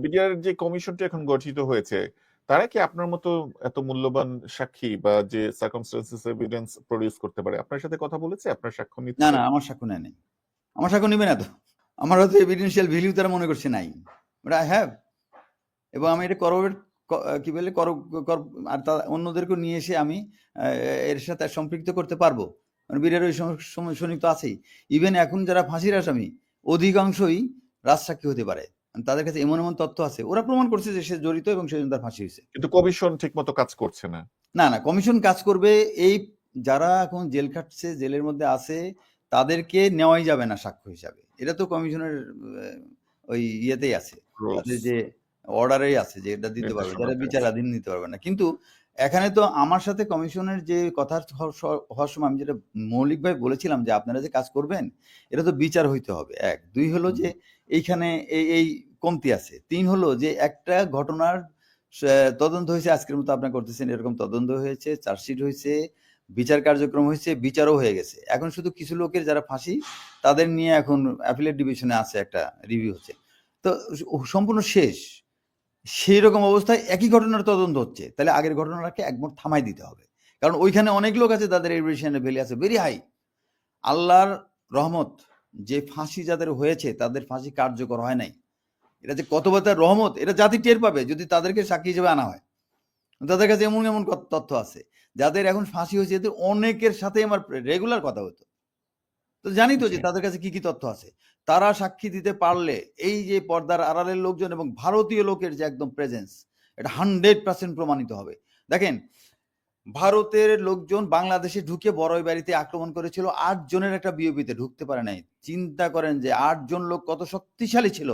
BDR যে কমিশনটি এখন গঠিত হয়েছে তারা কি আপনার মতো এত মূল্যবান সাক্ষী বা যে সার্কামস্টান্সেস এভিডেন্স প্রডিউস করতে পারে আপনার সাথে কথা বলেছে? আপনার সাক্ষ্য নিচ্ছে না না আমার সাক্ষ্য নেয় নাই। আমার সাক্ষ্য নেবে না তো। আমার হয়তো এভিডেন্সিয়াল ভ্যালিউ তারা মনে করছে নাই। বাট আই হ্যাভ এবং আমি এটা করবের কি বলে কর আর তা অন্যদেরকেও নিয়ে এসে আমি এর সাথে সম্পৃক্ত করতে পারব। মানে বীরের ওই সময় সম- সৈনিক তো আছেই। ইভেন এখন যারা ফাঁসির আসামি অধিকাংশই রাজসাক্ষী হতে পারে। তাদের কাছে এমন এমন তথ্য আছে ওরা প্রমাণ করছে যে সে জড়িত এবং সেজন্য তার ফাঁসি হয়েছে। কিন্তু কমিশন ঠিক মতো কাজ করছে না। না না কমিশন কাজ করবে এই যারা এখন জেল খাটছে জেলের মধ্যে আছে তাদেরকে নেওয়াই যাবে না সাক্ষ্য হিসাবে। এটা তো কমিশনের ওই ইয়েতেই আছে। যে অর্ডারেই আছে যে এটা দিতে পারবে যারা বিচারাধীন নিতে পারবে না। কিন্তু এখানে তো আমার সাথে কমিশনের যে কথা হওয়ার সময় আমি যেটা মৌলিকভাবে বলেছিলাম যে আপনারা যে কাজ করবেন এটা তো বিচার হইতে হবে। এক। দুই হলো যে এইখানে এই এই কমতি আছে। তিন হলো যে একটা ঘটনার তদন্ত হয়েছে আজকের মতো আপনার করতেছেন এরকম তদন্ত হয়েছে চার্জশিট হয়েছে বিচার কার্যক্রম হয়েছে বিচারও হয়ে গেছে। এখন শুধু কিছু লোকের যারা ফাঁসি তাদের নিয়ে এখন অ্যাফিলেট ডিভিশনে আছে একটা রিভিউ হচ্ছে। তো সম্পূর্ণ শেষ। সেই রকম অবস্থায় একই ঘটনার তদন্ত হচ্ছে। তাহলে আগের ঘটনাটাকে একমত থামাই দিতে হবে। কারণ ওইখানে অনেক লোক আছে তাদের এভিডেন্সিয়াল ভ্যালি আছে। ভেরি হাই আল্লাহর রহমত, যে ফাঁসি যাদের হয়েছে, তাদের ফাঁসি কার্যকর হয় নাই। এটা যে কত বড় তার রহমত, এটা জাতি টের পাবে যদি তাদেরকে সাক্ষী হিসেবে আনা হয়। তাদের কাছে এমন এমন তথ্য আছে। যাদের এখন ফাঁসি হয়েছে, এদের অনেকের সাথে আমার রেগুলার কথা হতো। তো জানি তো যে তাদের কাছে কি কি তথ্য আছে। তারা সাক্ষী দিতে পারলে এই যে পর্দার আড়ালের লোকজন এবং ভারতীয় লোকের যে একদম প্রেজেন্স এটা হান্ড্রেড পার্সেন্ট প্রমাণিত হবে। দেখেন ভারতের লোকজন বাংলাদেশে ঢুকে বড়ই বাড়িতে আক্রমণ করেছিল আট জনের একটা বিওপিতে ঢুকতে পারে নাই। চিন্তা করেন যে আট জন লোক কত শক্তিশালী ছিল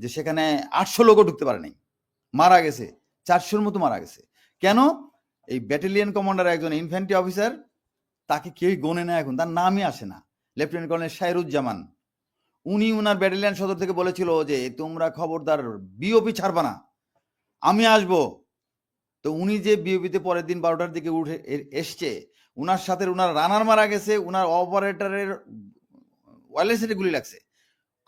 যে সেখানে আটশো লোকও ঢুকতে পারে নাই। মারা গেছে চারশোর মতো মারা গেছে। কেন? এই ব্যাটালিয়ন কমান্ডার একজন ইনফ্যান্ট্রি অফিসার তাকে কেউই গনে না এখন তার নামই আসে না। লেফটেন্যান্ট কর্নেল শাহরুজ্জামান উনি উনার ব্যাটালিয়ন সদর থেকে বলেছিল যে তোমরা খবরদার বিওপি ছাড়বা না। আমি আসব। তো উনি যে বিওপিতে পরের দিন বারোটার দিকে উঠে এসছে উনার সাথে উনার রানার মারা গেছে উনার অপারেটরের ওয়ারলেসে গুলি লাগছে।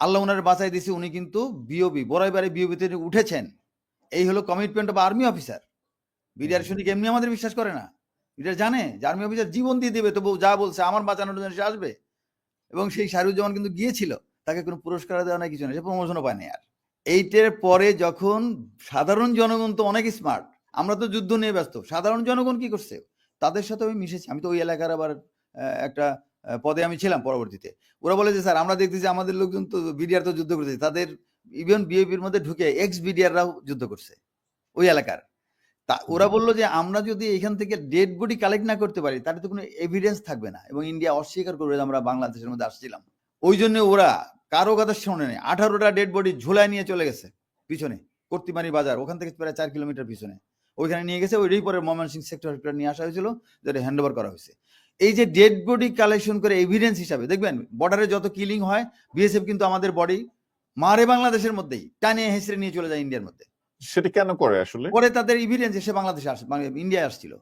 আল্লাহ উনার বাঁচাই দিছে উনি কিন্তু বিওবি বড়াইবারে বিওবিতে উঠেছেন। এই হলো commitment of army officer BDR সৈনিক এমনি আমাদের বিশ্বাস করে না? বিডিআর জানে? যে আর্মি অফিসার জীবন দিয়ে দেবে তবু যা বলছে আমার বাঁচানোর জন্য সে আসবে? এবং সেই শাহরুজ্জামান কিন্তু গিয়েছিল, তাকে কোনো পুরস্কার দেওয়া নাই, কিছু না সে প্রমোশনও পায়নি আর। এইটার পরে যখন সাধারণ জনগণ তো অনেক স্মার্ট আমরা তো যুদ্ধ নিয়ে ব্যস্ত, সাধারণ জনগণ কি করছে? তাদের সাথে আমি মিশেছি, আমি তো ওই এলাকার আবার একটা পদে আমি ছিলাম পরবর্তীতে। ওরা বলে যে, স্যার, আমরা দেখতেছি আমাদের লোকজন তো বিডিআর তো যুদ্ধ করতেছে। তাদের ইভেন বিএপির মধ্যে ঢুকে এক্স বিডিআররাও যুদ্ধ করছে, ওই এলাকার। তা ওরা বলল যে আমরা যদি এখান থেকে ডেড বডি কালেক্ট না করতে পারি তাহলে তো কোনো এভিডেন্স থাকবে না এবং ইন্ডিয়া অস্বীকার করবে আমরা বাংলাদেশের মধ্যে আসছিলাম। ওই জন্য ওরা কারও কথা শোনে নেই। আঠারোটা ডেড বডি ঝোলায় নিয়ে চলে গেছে পিছনে কর্তিমারি বাজার ওখান থেকে প্রায় চার কিলোমিটার পিছনে। ওইখানে নিয়ে গেছে ওইটাই পরে ময়মনসিং সেক্টর নিয়ে আসা হয়েছিল যেটা হ্যান্ড ওভার করা হয়েছে। এই যে ডেড বডি কালেকশন করে এভিডেন্স হিসাবে দেখবেন বর্ডারে যত কিলিং হয় বিএসএফ কিন্তু আমাদের বডি মারে বাংলাদেশের মধ্যেই টানিয়ে হেসড়ে নিয়ে চলে যায় ইন্ডিয়ার মধ্যে। সেটা কেন করে আসলে? পরে তাদের এভিডেন্স এসে বাংলাদেশে আসে মানে ইন্ডিয়ায় আসছিল।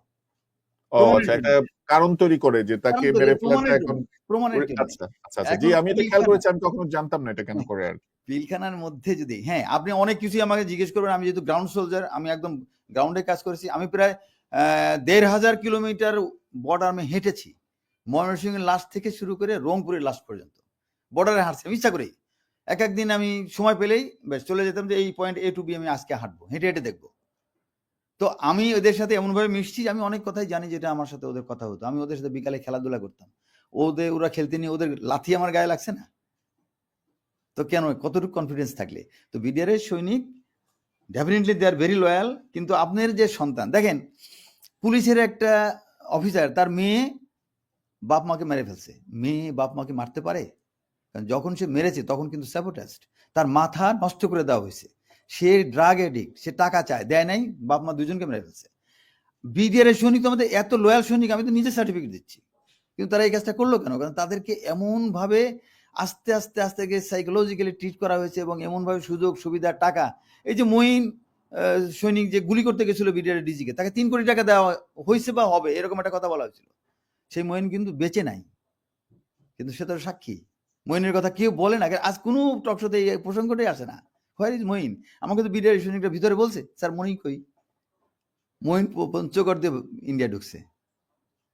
ও আচ্ছা একটা কারণ তৈরি করে যে তাকে মেরে ফেলাটা এখন প্রমাণের আচ্ছা আচ্ছা জি আমি এটা খেয়াল করেছি আমি কখনো জানতাম না এটা কেন করে আর পিলখানার মধ্যে যদি হ্যাঁ আপনি অনেক কিছুই আমাকে জিজ্ঞেস করবেন আমি যেহেতু গ্রাউন্ড সোলজার আমি একদম গ্রাউন্ডে কাজ করেছি আমি প্রায় আহ, দেড় হাজার কিলোমিটার বর্ডার আমি হেঁটেছি ময়মনসিংহের লাস্ট থেকে শুরু করে রংপুরের লাস্ট পর্যন্ত। বর্ডারে হাঁটছি আমি ইচ্ছা করেই। এক একদিন আমি সময় পেলেই বেশ চলে যেতাম যে এই পয়েন্ট এ টু বি আমি আজকে হাঁটবো, হেঁটে হেঁটে দেখব। তো আমি ওদের সাথে এমনভাবে মিশছি আমি অনেক কথাই জানি যেটা আমার সাথে ওদের কথা হতো। আমি ওদের সাথে বিকালে খেলাধুলা করতাম। ওদের, ওরা খেলতে নিয়ে ওদের লাথি আমার গায়ে লাগছে না? তো কেন? কতটুকু কনফিডেন্স থাকলে? তো বিডিআর এর সৈনিক definitely they are very loyal কিন্তু আপনার যে সন্তান, দেখেন, পুলিশের একটা অফিসার তার মেয়ে বাপ মাকে মেরে ফেলছে। মেয়ে বাপ মাকে মারতে পারে? কারণ যখন সে মেরেছে তখন কিন্তু স্যাবোটাস্ট তার মাথা নষ্ট করে দেওয়া হয়েছে। সে ড্রাগ এডিক্ট সে টাকা চায় দেয় নাই বাপ মা দুজনকে মেরে ফেলছে। বিডিআর এর সৈনিক তো আমাদের এত লয়াল সৈনিক আমি তো নিজে সার্টিফিকেট দিচ্ছি। কিন্তু তারা এই কাজটা করল কেন? কারণ তাদেরকে এমন ভাবে আস্তে আস্তে আস্তে গিয়ে সাইকোলজিক্যালি ট্রিট করা হয়েছে এবং এমনভাবে সুযোগ সুবিধা টাকা এই যে আহ, সৈনিক যে গুলি করতে গেছিল বিডিআর ডিজিকে তাকে তিন কোটি টাকা দেওয়া হয়েছে বা হবে এরকম একটা কথা বলা হয়েছিল। সেই মঈন কিন্তু বেঁচে নাই। কিন্তু সে তো সাক্ষী। মঈনের কথা কেউ বলে না। আজ কোনো টকশোতে এই প্রসঙ্গটাই আসে না। হোয়ার ইজ মঈন আমাকে তো বিডিআর সৈনিকরা ভিতরে বলছে, স্যার মঈন কই? মঈন প- পঞ্চগড় দিয়ে ইন্ডিয়া ঢুকছে।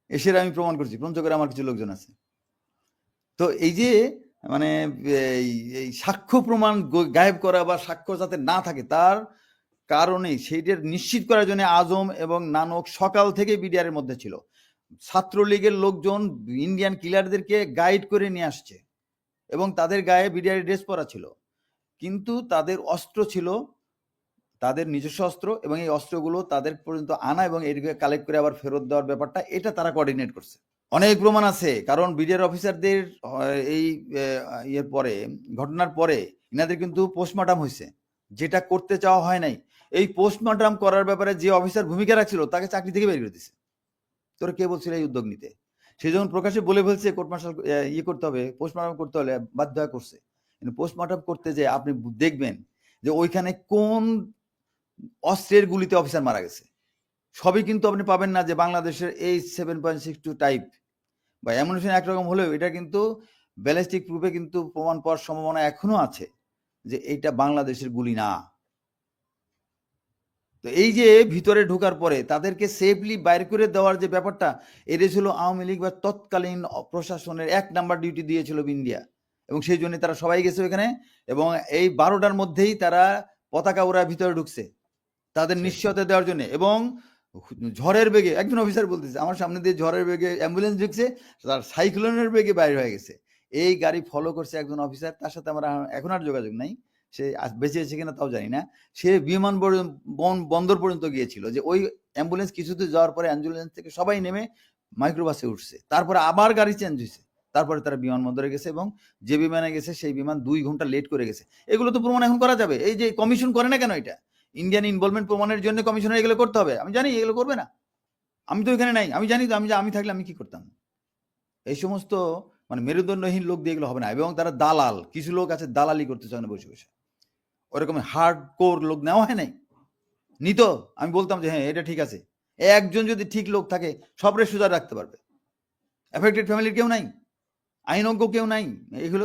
এসে আমি প্রমাণ করছি, পঞ্চগড়ে আমার কিছু লোকজন আছে। তো এই যে মানে এই সাক্ষ্য প্রমাণ গায়েব করা বা সাক্ষ্য যাতে না থাকে, তার কারণে সেইটার নিশ্চিত করার জন্য আজম এবং নানক সকাল থেকে বিডিআর মধ্যে ছিল। ছাত্রলীগের লোকজন ইন্ডিয়ান কিলারদেরকে গাইড করে নিয়ে আসছে। এবং তাদের গায়ে বিডিআর ড্রেস পরা ছিল। কিন্তু তাদের অস্ত্র ছিল, তাদের নিজস্ব অস্ত্র এবং এই অস্ত্রগুলো তাদের পর্যন্ত আনা এবং এটাকে কালেক্ট করে আবার ফেরত দেওয়ার ব্যাপারটা, এটা তারা কোঅর্ডিনেট করছে। অনেক প্রমাণ আছে, কারণ বিডিআর অফিসারদের এই ইয়ের পরে, ঘটনার পরে ইনাদের কিন্তু পোস্টমর্টম হয়েছে। যেটা করতে চাওয়া হয় নাই। এই পোস্টমর্টম করার ব্যাপারে যে অফিসার ভূমিকা রাখছিল, তাকে চাকরি থেকে বের করে দিছে। তোরা কে বলছিল এই উদ্যোগ নিতে? সে যখন প্রকাশ্যে বলে ফেলছে কোর্ট মার্শাল ইয়ে করতে হবে পোস্টমর্টম করতে হলে বাধ্য করছে। কিন্তু পোস্টমর্টম করতে যে আপনি দেখবেন যে ওইখানে কোন অস্ত্রের গুলিতে অফিসার মারা গেছে। সবই কিন্তু আপনি পাবেন না যে বাংলাদেশের এই seven point six two type বা অ্যামুনেশন একরকম হলেও এটা কিন্তু ব্যালিস্টিক প্রুফে কিন্তু প্রমাণ পাওয়ার সম্ভাবনা এখনও আছে যে এইটা বাংলাদেশের গুলি না। তো এই যে ভিতরে ঢোকার পরে তাদেরকে সেফলি বাইর করে দেওয়ার যে ব্যাপারটা এটা ছিল আওয়ামী লীগ বা তৎকালীন প্রশাসনের এক নাম্বার ডিউটি দিয়েছিল ইন্ডিয়া এবং সেই জন্য তারা সবাই গেছে ওখানে এবং এই বারোটার মধ্যেই তারা পতাকা ওরা ভিতরে ঢুকছে তাদের নিশ্চয়তা দেওয়ার জন্য। এবং ঝড়ের বেগে একজন অফিসার বলতেছে আমার সামনে দিয়ে ঝড়ের বেগে অ্যাম্বুলেন্স ঢুকছে তার সাইক্লোনের বেগে বাইরে হয়ে গেছে। এই গাড়ি ফলো করছে একজন অফিসার তার সাথে আমার এখন আর যোগাযোগ নাই। সে বেঁচে আছে কিনা তাও জানি না। সে বিমান বন্দর পর্যন্ত গিয়েছিল যে ওই অ্যাম্বুলেন্স কিছুতে যাওয়ার পরে অ্যাম্বুলেন্স থেকে সবাই নেমে মাইক্রোবাসে উঠছে। তারপরে আবার গাড়ি চেঞ্জ হয়েছে। তারপরে তারা বিমানবন্দরে গেছে এবং যে বিমানে গেছে সেই বিমান দুই ঘণ্টা লেট করে গেছে। এগুলো তো প্রমাণ এখন করা যাবে। এই যে কমিশন করে না কেন এটা? ইন্ডিয়ান ইনভলভমেন্ট প্রমাণের জন্য কমিশনের এগুলো করতে হবে। আমি জানি এগুলো করবে না। আমি তো এখানে নাই। আমি জানি তো, আমি আমি থাকলে আমি কি করতাম? এই সমস্ত মানে মেরুদণ্ডহীন লোক দিয়ে এগুলো হবে না। এবং তারা দালাল। কিছু লোক আছে দালালি করতে চায় না বসে বসে। ওরকম হার্ড কোর লোক নেওয়া হয় নাই? নিত? আমি বলতাম যে হ্যাঁ এটা ঠিক আছে। একজন যদি ঠিক লোক থাকে সবরে সুজার রাখতে পারবে। এফেক্টেড ফ্যামিলির কেউ নাই আইনজ্ঞ কেউ নাই এগুলো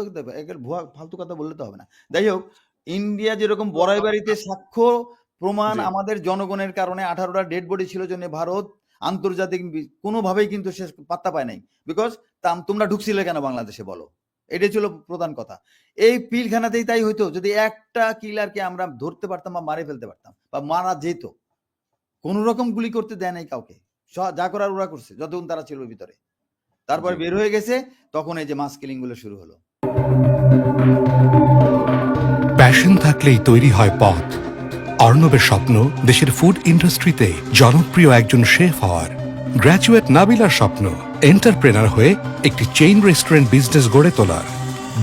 ভুয়া ফালতু কথা বললে তো হবে না। যাই হোক ইন্ডিয়া যেরকম বড়াই বাড়িতে সাক্ষ্য প্রমাণ আমাদের জনগণের কারণে আঠারোটা ডেড বডি ছিল জন্য ভারত আন্তর্জাতিক কোনোভাবেই কিন্তু সে পাত্তা পায় নাই। বিকজ তোমরা ঢুকছিলে কেন বাংলাদেশে বলো? এটাই ছিল প্রধান কথা। এই পিলখানাতেই তাই হইতো যদি একটা কিলারকে আমরা ধরতে পারতাম বা মারে ফেলতে পারতাম বা মারা যেত কোন রকম গুলি করতে দেয় নাই কাউকে। যা করার ওরা করছে যতক্ষণ তারা ছিল ভিতরে। তারপর। বের হয়ে গেছে তখন এই যে মাস কিলিংগুলো শুরু হলো। প্যাশন থাকলেই তৈরি হয় পথ। অর্ণবের স্বপ্ন দেশের ফুড ইন্ডাস্ট্রিতে জনপ্রিয় একজন শেফ হওয়ার। গ্র্যাজুয়েট নাবিলার স্বপ্ন। এন্টারপ্রেনার হয়ে একটি চেইন রেস্টুরেন্ট বিজনেস গড়ে তোলার।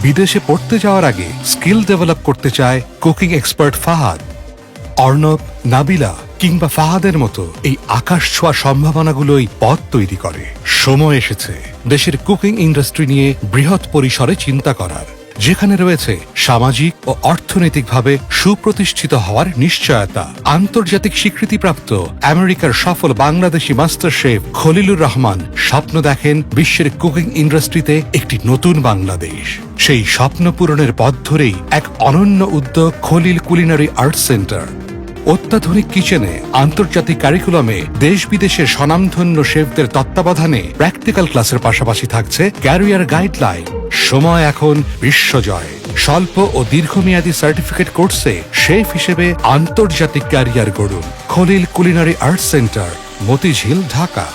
বিদেশে পড়তে যাওয়ার আগে স্কিল ডেভেলপ করতে চায় কুকিং এক্সপার্ট ফাহাদ। অর্ণব, নাবিলা কিংবা ফাহাদের মতো এই আকাশ ছোঁয়া সম্ভাবনাগুলোই পথ তৈরি করে। সময় এসেছে দেশের কুকিং ইন্ডাস্ট্রি নিয়ে বৃহৎ পরিসরে চিন্তা করার। যেখানে রয়েছে সামাজিক ও অর্থনৈতিকভাবে সুপ্রতিষ্ঠিত হওয়ার নিশ্চয়তা। আন্তর্জাতিক স্বীকৃতিপ্রাপ্ত আমেরিকার সফল বাংলাদেশি মাস্টার শেফ খলিলুর রহমান স্বপ্ন দেখেন বিশ্বের কুকিং ইন্ডাস্ট্রিতে একটি নতুন বাংলাদেশ। সেই স্বপ্ন পূরণের পথ ধরেই এক অনন্য উদ্যোগ খলিল কুলিনারি আর্ট সেন্টার। অত্যাধুনিক কিচেনে, আন্তর্জাতিক কারিকুলামে দেশ বিদেশের স্বনামধন্য শেফদের তত্ত্বাবধানে প্র্যাকটিক্যাল ক্লাসের পাশাপাশি থাকছে ক্যারিয়ার গাইডলাইন সময় এখন বিশ্বজয়। স্বল্প ও দীর্ঘমেয়াদী সার্টিফিকেট কোর্সে শেফ হিসেবে আন্তর্জাতিক career গড়ুন। Khalil culinary art centre Motijheel, Dhaka.